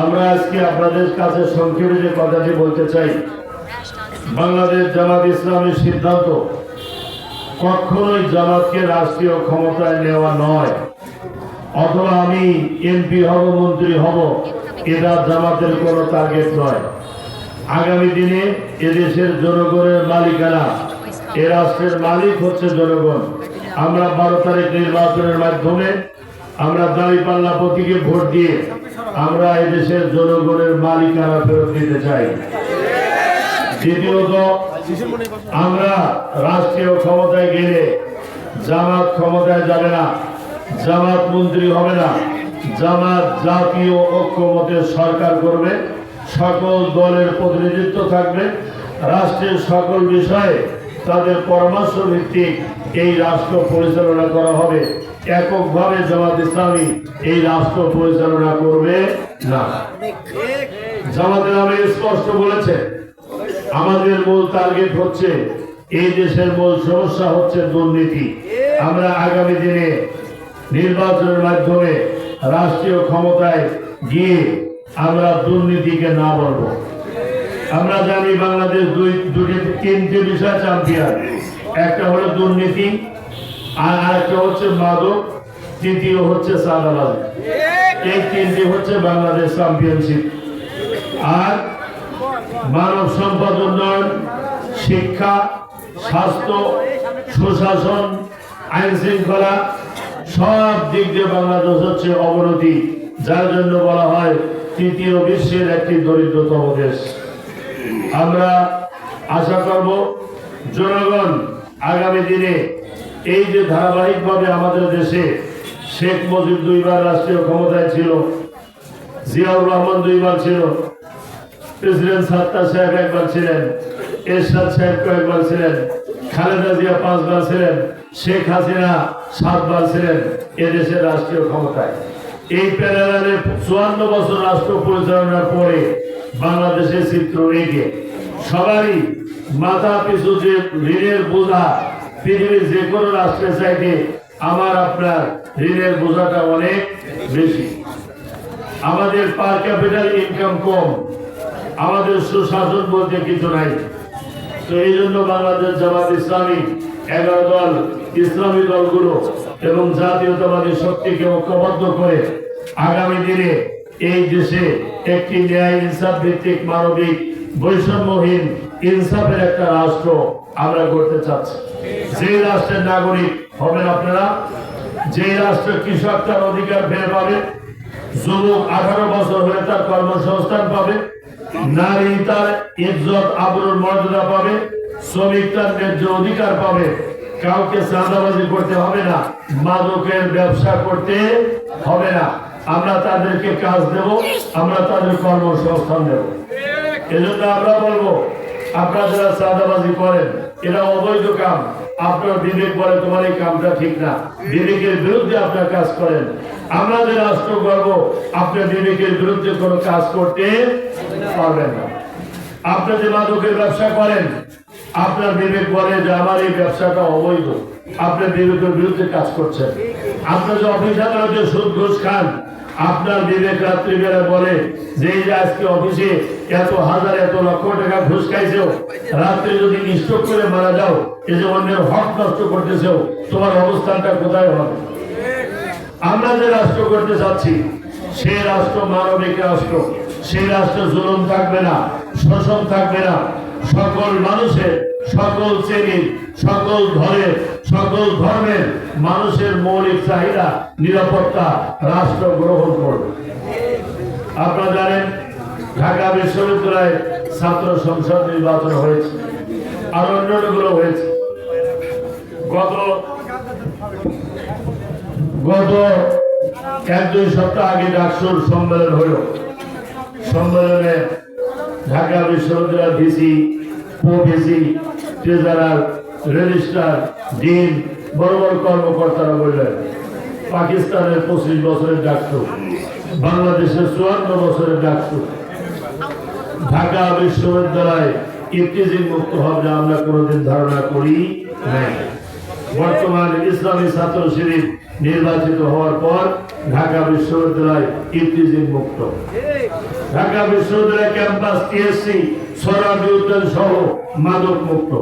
আমরা আজকে আপনাদের কাছে সংক্ষেপে যে কথাটি বলতে চাই, বাংলাদেশ জামাত ইসলামের সিদ্ধান্ত কখনোই জামাতকে রাষ্ট্রীয় ক্ষমতায় নেওয়া নয়। অথবা আমি এমপি হব, মন্ত্রী হব এটা জামাতের কোনো টার্গেট নয়। আগামী দিনে এদেশের জনগণের মালিকানা, এ রাষ্ট্রের মালিক হচ্ছে জনগণ। আমরা বারো তারিখ নির্বাচনের মাধ্যমে আমরা দাঁড়িপাল্লা প্রতীকে ভোট দিয়ে আমরা এই দেশের জনগণের মালিকানা ফেরত দিতে চাই। দ্বিতীয়ত, আমরা রাষ্ট্রীয় ক্ষমতায় গেলে জামাত ক্ষমতায় যাবে না, জামাত মন্ত্রী হবে না, জামাত জাতীয় ঐক্যমতের সরকার করবে, সকল দলের প্রতিনিধিত্ব থাকবে, রাষ্ট্রের সকল বিষয়ে তাদের পরামর্শ ভিত্তিক এই রাষ্ট্র পরিচালনা করা হবে। এককভাবে জামাত ইসলামী এই রাষ্ট্র পরিচালনা করবে না। জামাতের নামে স্পষ্ট বলেছে, আমাদের মূল টার্গেট হচ্ছে এই দেশের মূল সমস্যা হচ্ছে দুর্নীতি। আমরা আগামী দিনে নির্বাচনের মাধ্যমে রাষ্ট্রীয় ক্ষমতায় গিয়ে আমরা দুর্নীতিকে না বলব। আমরা জানি বাংলাদেশ দুই দুটি তিনটি বিষয় চ্যাম্পিয়ন একটা হলো দুর্নীতি আর আরেকটা হচ্ছে মাদক তৃতীয় হচ্ছে চাঁদাবাজি এই তিনটি হচ্ছে বাংলাদেশ চ্যাম্পিয়নশিপ আর মানব সম্পদ উন্নয়ন, শিক্ষা, স্বাস্থ্য, সুশাসন, আইন শৃঙ্খলা, সব দিক দিয়ে বাংলাদেশ হচ্ছে অবনতি, যার জন্য বলা হয় তৃতীয় বিশ্বের একটি দরিদ্রতম দেশ। আমরা আশা করব জনগণ আগামী দিনে এই যে ধারাবাহিকভাবে আমাদের দেশে শেখ মুজিব দুইবার রাষ্ট্রীয় ক্ষমতায় ছিল, জিয়াউর রহমান দুইবার ছিল, প্রেসিডেন্ট সাত্তার সাহেব একবার ছিলেন, এরশাদ সাহেব কয়েকবার ছিলেন, খালেদা জিয়া পাঁচবার ছিলেন, শেখ হাসিনা সাতবার ছিলেন এদেশের রাষ্ট্রীয় ক্ষমতায়। এই প্যানেলের চুয়ান্ন বছর রাষ্ট্র পরিচালনার পরে বাংলাদেশের চিত্র রেখে সবারই মাথা পিছু যে ঋণের বোঝা পৃথিবীর যে কোনো রাষ্ট্রের চাইতে আমার আপনার ঋণের বোঝাটা অনেক বেশি। আমাদের পার ক্যাপিটাল ইনকাম কম, আমাদের সুশাসন বলতে কিছু নাই। তো এই জন্য বাংলাদেশ জামাত ইসলামী, এগারো দল, ইসলামী দলগুলো এবং জাতীয়তাবাদী শক্তিকে ঐক্যবদ্ধ করে আগামী দিনে এই দেশে একটি ন্যায় ইনসাফ ভিত্তিক মানবিক বৈষম্যহীন ইনসাফের একটা রাষ্ট্র আমরা করতে চাচ্ছি। যে রাষ্ট্রের নাগরিক হবেন আপনারা, যে রাষ্ট্রে কৃষক তার অধিকার ফিরে পাবে, যুবক আঠারো বছর হয়ে তার কর্মসংস্থান পাবে, নারী তার ইজ্জত আবরুর মর্যাদা পাবে, শ্রমিক তার ন্যায্য অধিকার পাবে। কাউকে চাঁদাবাজি করতে হবে না, মাদকের ব্যবসা করতে হবে না। আমরা তাদেরকে কাজ দেব, আমরা তাদের কর্মসংস্থান দেব। এজন্য আমরা বলব, আপনারা যারা চাঁদাবাজি করেন এটা অবৈধ কাম। আপনার বিবেক বলে তোমার এই কামটা ঠিক না। বিবেকের বিরুদ্ধে আপনার কাজ করেন। আমরা যে রাষ্ট্র গর্ব আপনার বিবেকের বিরুদ্ধে কোনো কাজ করতে পারবেন না। আপনি যে মাদকের ব্যবসা করেন, আপনার বিবেক বলে যে আমার এই ব্যবসাটা অবৈধ। আপনার বিবেকের বিরুদ্ধে কাজ করছেন। আপনার যে অফিস আদালতে সুদ ঘুষ খান, আপনার বিবেক রাত্রিবেলা বলে যে আজকে অফিসে এত হাজার, এত লক্ষ টাকা ঘুষ খাইছেও, রাত্রে যদি স্ট্রোক করে মারা যাও এই যে অন্যের হক নষ্ট করতেছেও, তোমার অবস্থানটা কোথায় হবে? আমরা যে রাষ্ট্র করতে চাচ্ছি সেই রাষ্ট্র মানবিক রাষ্ট্র। সেই রাষ্ট্র জুলুম থাকবে না, শোষণ থাকবে না। সকল মানুষের, সকল শ্রেণির, সকল ধরের সকল ধর্মের মানুষের মৌলিক চাহিদা, নিরাপত্তা রাষ্ট্র গ্রহণ করবে। আপনারা জানেন ঢাকা বিশ্ববিদ্যালয়ে ছাত্র সংসদ নির্বাচন হয়েছে আর অন্যান্যগুলো হয়েছে। গত গত এক দুই সপ্তাহ আগে ডাকসুর সম্মেলন হল। সম্মেলনে ঢাকা বিশ্ববিদ্যালয় ভিসি পো ভিসি ট্রেজারার রেজিস্ট্রার, ডিন, বড় বড় কর্মকর্তারা বললেন, পাকিস্তানের পঁচিশ বছরের ডাকসু, বাংলাদেশের চুয়ান্ন বছরের ডাকসু। ঢাকা বিশ্ববিদ্যালয় ইফতিজিং মুক্ত হবে আমরা কোনোদিন ধারণা করি নাই। বর্তমান ইসলামী ছাত্র শিবির নির্বাচিত হওয়ার পর ঢাকা বিশ্ববিদ্যালয় ইফতিজিং মুক্ত। ঢাকা বিশ্ববিদ্যালয় ক্যাম্পাস টিএসসি সরাবি উদ্যান সহ মাদক মুক্ত।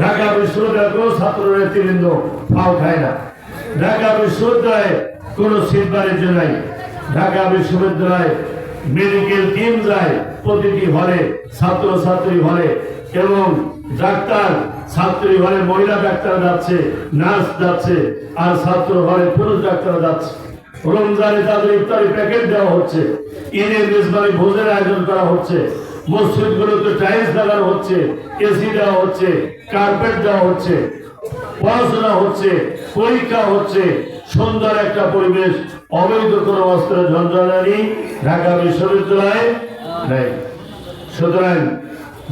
ঢাকা বিশ্ববিদ্যালয় কোনো ছাত্র নেতৃবৃন্দ ফাও খায় না। ঢাকা বিশ্ববিদ্যালয়ে কোনো সিট বাণিজ্য নাই। ঢাকা বিশ্ববিদ্যালয়ে মেডিকেল টিম যায়, প্রতিটি হলে ছাত্র ছাত্রী হলে, এবং ডাক্তার, ছাত্রী হলে মহিলা ডাক্তার যাচ্ছে, নার্স যাচ্ছে, আর ছাত্র হলে পুরুষ ডাক্তার যাচ্ছে। রমজানে তাদের ইফতারি প্যাকেট দেওয়া হচ্ছে ঈদের মেজবানি ভোজের আয়োজন করা হচ্ছে, মসজিদগুলোতে টাইলস লাগানো হচ্ছে এসি দেওয়া হচ্ছে কার্পেট দেওয়া হচ্ছে, পড়াশোনা হচ্ছে, পরীক্ষা হচ্ছে, সুন্দর একটা পরিবেশ অবৈধ কোনো অস্ত্র ঝঞ্ঝানি ঢাকা বিশ্ববিদ্যালয়ে নেই। সুতরাং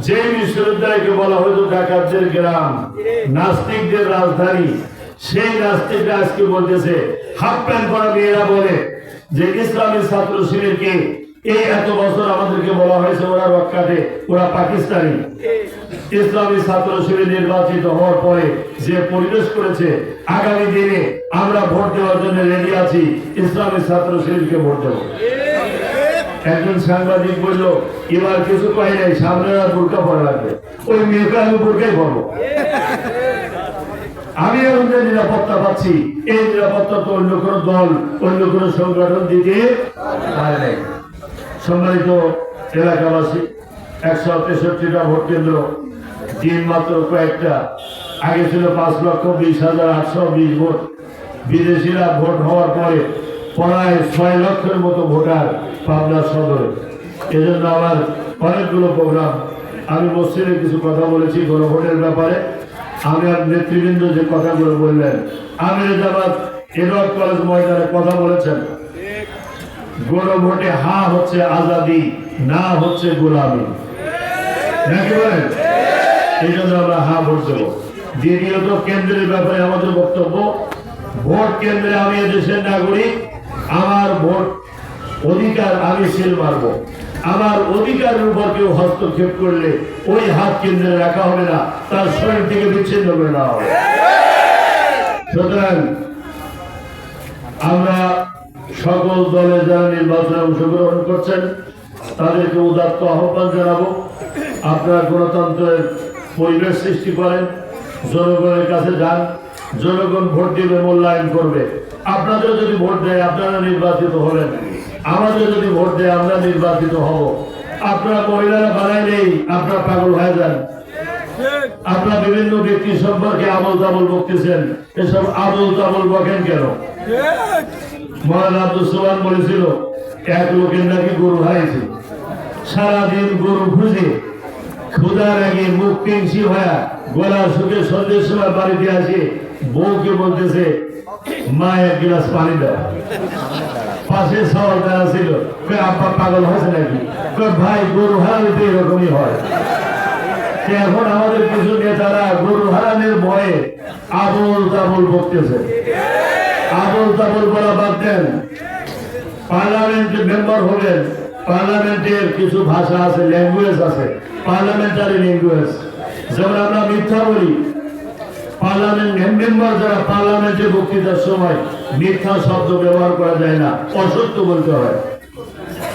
যে বিশ্ববিদ্যালয়কে বলা হয়তো ডাকাতদের গ্রাম, নাস্তিকদের রাজধানী, সেই নাস্তিকরা আজকে বলতেছে, হাফ প্যান্ট পরা মেয়েরা বলে যে ইসলামী ছাত্র শিবিরকে এই এত বছর আমাদেরকে বলা হয়েছে ওরা রক্ষাতে ওরা পাকিস্তানি। ইসলামী ছাত্র শিবির নির্বাচিত হওয়ার পরে যে পরিবেশ করেছে, আগামী দিনে আমরা ভোট দেওয়ার জন্য রেডি আছি, ইসলামী ছাত্র শিবিরকে ভোট দেবো। একজন সাংবাদিক বলল, এবার কিছু কয় নাই, সামনে বোরকা পরা লাগবে। ওই মেয়েকে আমি বোরকাই পরবো। আমি এখন যে নিরাপত্তা পাচ্ছি, এই নিরাপত্তা তো অন্য কোনো দল, অন্য কোনো সংগঠন দিতে পারে নাই। সম্মানিত এলাকাবাসী, একশো তেষট্টিটা ভোট কেন্দ্র দিন মাত্র কয়েকটা। আগে ছিল পাঁচ লক্ষ বিশ হাজার আটশো বিশ ভোট। বিদেশিরা ভোট হওয়ার পরে প্রায় ছয় লক্ষের মতো ভোটার পাবনা সদরে। এজন্য আমার অনেকগুলো প্রোগ্রাম। আমি মসজিদে কিছু কথা বলেছি গণভোটের ব্যাপারে। আমার নেতৃবৃন্দ যে কথাগুলো বললেন, আমির জামাত এডওয়ার্ড কলেজ ময়দানে কথা বলেছেন। গণভোটে হা হচ্ছে আজাদি, না হচ্ছে গোলামি। নাকি বলেন? এই জন্য আমরা হা ভোট দেবো। দ্বিতীয়ত কেন্দ্রের ব্যাপারে আমাদের বক্তব্য, ভোট কেন্দ্রে আমি দেশের নাগরিক, আমার ভোট অধিকার আমি সিল মারবো। আমার অধিকারের উপর কেউ হস্তক্ষেপ করলে ওই হাত কেন্দ্রে রাখা হবে না, তার শরীর থেকে বিচ্ছিন্ন করে নেওয়া হবে। সুতরাং আমরা সকল দলে যারা নির্বাচনে অংশগ্রহণ করছেন, তাদেরকে উদাত্ত আহ্বান জানাব। আপনার গণতন্ত্রের পরিবেশ সৃষ্টি করেন, জনগণের কাছে যান, জনগণ ভোট দিবে মূল্যায়ন করবে। আপনাদের যদি ভোট দেয়, আপনারা নির্বাচিত হলেন। আমাদের যদি ভোট দেয়, আমরা নির্বাচিত হব। আপনারা মহিলারা বানাই নেই, আপনারা পাগল হয়ে যান। আপনার বিভিন্ন ব্যক্তি সম্পর্কে আবল তাবল বকতেছেন। এসব আবল তাবল বকেন কেন? মহান আব্দুল বলেছিল, এক লোকের নাকি গরু হারিয়েছে সারাদিন গরু খুঁজে ক্ষুদার আগে মুখ পেন্সি হয়ে গলা শুকে সন্ধ্যের সময় বাড়িতে আসে। বউকে বলতেছে, মা, এক গ্লাস পানি দাও। পাশে সওয়াল দ্বারা ছিল আব্বা পাগল হয়েছে নাকি? ভাই, গরু হারালে তো এরকমই হয়। এখন আমাদের কিছু নেতারা গরু হারানোর ভয়ে আবল তাবল বকতেছে আবল তাবল বলা বাদ দেন। পার্লামেন্টে মেম্বার হবেন পার্লামেন্টের কিছু ভাষা আছে ল্যাঙ্গুয়েজ আছে পার্লামেন্টারি ল্যাঙ্গুয়েজ যেমন আমরা মিথ্যা বলি পার্লামেন্ট মেম্বার যারা পার্লামেন্টে বক্তৃতার সময় মিথ্যা শব্দ ব্যবহার করা যায় না, অসত্য বলতে হয়।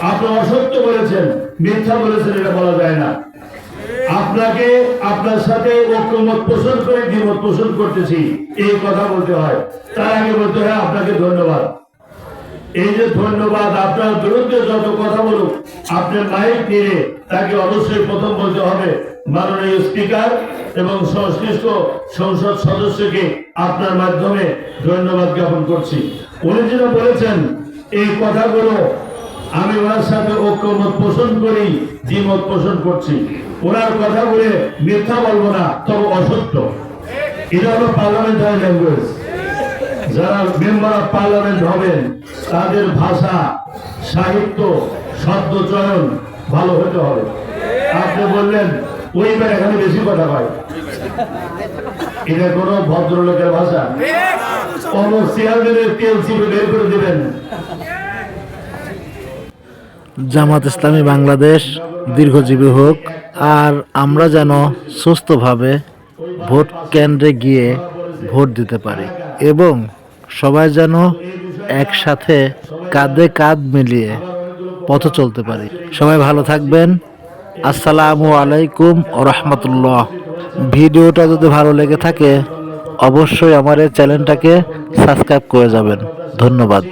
আপনি অসত্য বলেছেন, মিথ্যা বলেছেন, এটা বলা যায় না। আপনাকে, আপনার সাথে ঐক্যমত পোষণ করে দ্বিমত পোষণ করতেছি, এই কথা বলতে হয়। তার আগে বলতে হয়, আপনাকে ধন্যবাদ। এই যে ধন্যবাদ, আপনার বিরুদ্ধে যত কথা বলুক, আপনার মাইক নিয়ে তাকে অবশ্যই প্রথম বলতে হবে মাননীয় স্পিকার এবং সংশ্লিষ্ট সংসদ সদস্যকে আপনার মাধ্যমে ধন্যবাদ জ্ঞাপন করছি। উনি যেটা বলেছেন, এই কথাগুলো আমি ওনার সাথে ঐক্যমত পোষণ করি, দ্বিমত পোষণ করছি। ওনার কথা বলে মিথ্যা বলব না, তবে অসত্য। এটা হলো পার্লামেন্টারি ল্যাঙ্গুয়েজ যারা মেম্বার অফ পার্লামেন্ট হবেন, তাদের ভাষা, সাহিত্য, শব্দ চয়ন ভালো হতে হবে। আপনি বললেন ওইবার এখানে বেশি কথা হয়। এটা কোনো ভদ্রলোকের ভাষা। অমুক চেয়ারম্যানের তেল বের করে দিবেন। জামাত ইসলামী বাংলাদেশ দীর্ঘজীবী হোক, আর আমরা যেন সুস্থভাবে ভোট কেন্দ্রে গিয়ে ভোট দিতে পারি। এবং সবাই যেন একসাথে কাঁধে কাঁধ মিলিয়ে পথ চলতে পারি। সবাই ভালো থাকবেন। আসসালামু আলাইকুম রহমতুল্লাহ। ভিডিওটা যদি ভালো লেগে থাকে, অবশ্যই আমার এই চ্যানেলটাকে সাবস্ক্রাইব করে যাবেন। ধন্যবাদ।